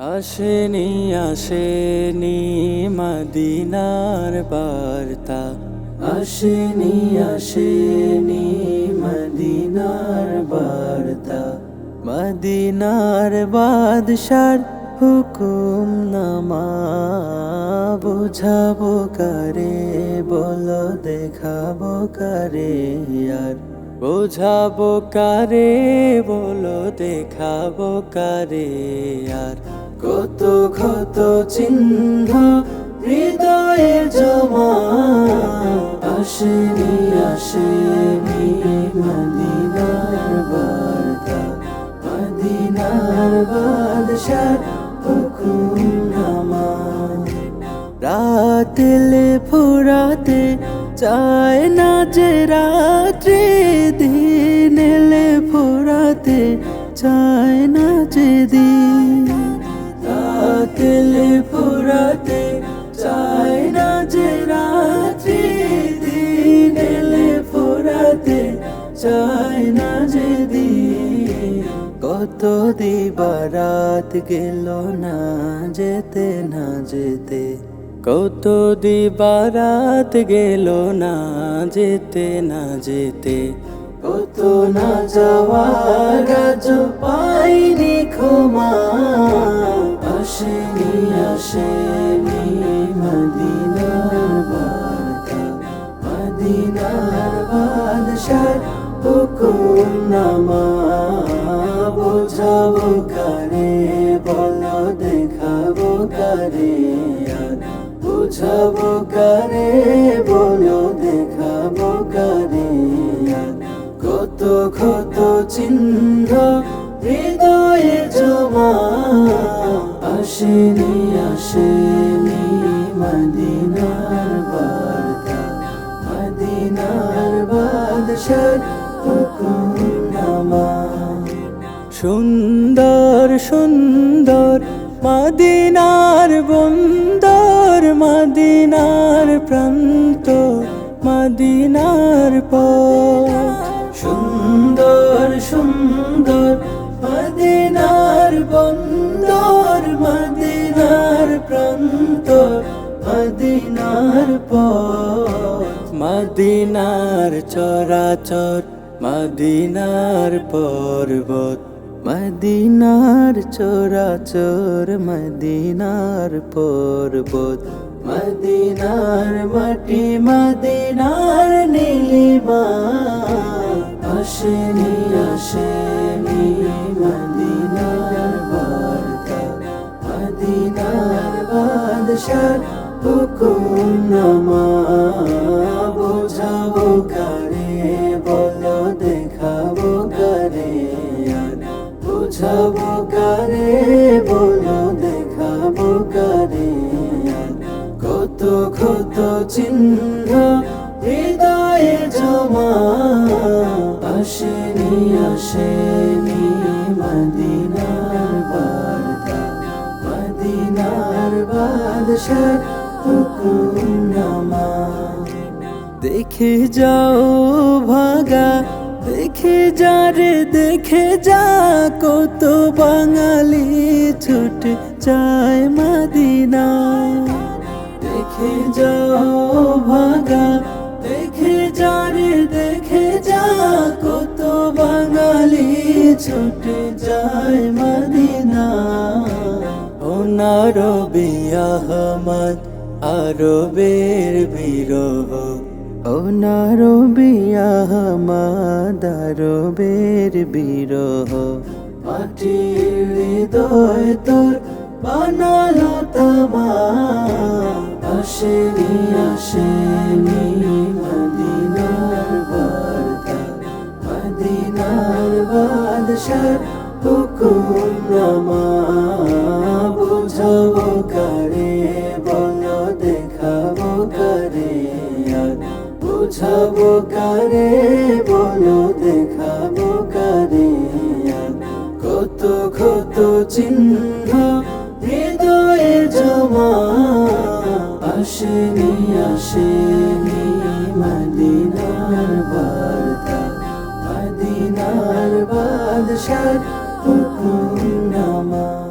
আসেনি আসেনি মদিনার বার্তা। আসেনি আসেনি মদিনার বার্তা। মদিনার বাদশার হুকুম নামা বুঝাবো কারে, বলো দেখাবো কারে আর বোঝাবো কারে, বলো দেখাবো কারে, আর কত ক্ষত চিহ্ন হৃদয়ে জমা। আসেনি আসেনি মদিনার বার্তা মদিনার বাদশার হুকুম নামা। রাতেলে ফুরাতে চায় না যে রাত্রি দিন এলে ফুরাতে চায় না যে দিন রাতেলে ফুরাতে চায় না যে রাত্রি দিন এলে ফুরাতে চায় না যে দিন। কত দিবারাত গেল না যেতে না যেতে কত দিবারাত গেল না যেতে না যেতে। কত না যাওয়ার আজ পাইনি ক্ষমা। আসেনি আসেনি মদিনার বার্তা মদিনার বাদশার হুকুম নামা। বোঝাবো কারে, বলো দেখাবো কারে। বুঝাবো কারে বলো দেখাবো কারে কত ক্ষত চিহ্ন হৃদয়ে জমা, আসেনি আসেনি মদিনার বার্তা। মদিনার বাদশার হুকুম সুন্দর সুন্দর মদিনার বন্দর, মদিনার প্রান্ত, মদিনার পথ। সুন্দর সুন্দর মদিনার বন্দর, মদিনার প্রান্ত, মদিনার পথ। মদিনার চরাচর, মদিনার পর্বত। মদিনার চরাচর মদিনার পর্বত। মদিনার মাটি, মদিনার নীলিমা আসেনি আসেনি মদিনার বার্তা মদিনার বাদশার হুকুম নামা। বোঝাবো কারে চিহ্ন হৃদয়ে জমা। আসেনি আসেনি মদিনার বার্তা মদিনার বাদশার হুকুম নামা। দেখে যাও ভাগা, দেখে যা রে, দেখে যা কত বাঙালি ছুট যায় মদিনা। ভাগা দেখে যা রে দেখে যা, কত বাঙালি ছুটে যায় মদিনা। ওনার বিয়াহমদ আরবের বিরহ। ওনার বিয়াহমদ আরবের বিরহ। মাটির হৃদয় তোর বানালো তামা বাদশার হুকুম নামা বুঝাবো কারে, বলো দেখাবো কারে বুঝাবো কারে, বলো দেখাবো কারে কত ক্ষত চিহ্ন হৃদয়ে জমা, আসেনি আসেনি Hashanah Hukum Nama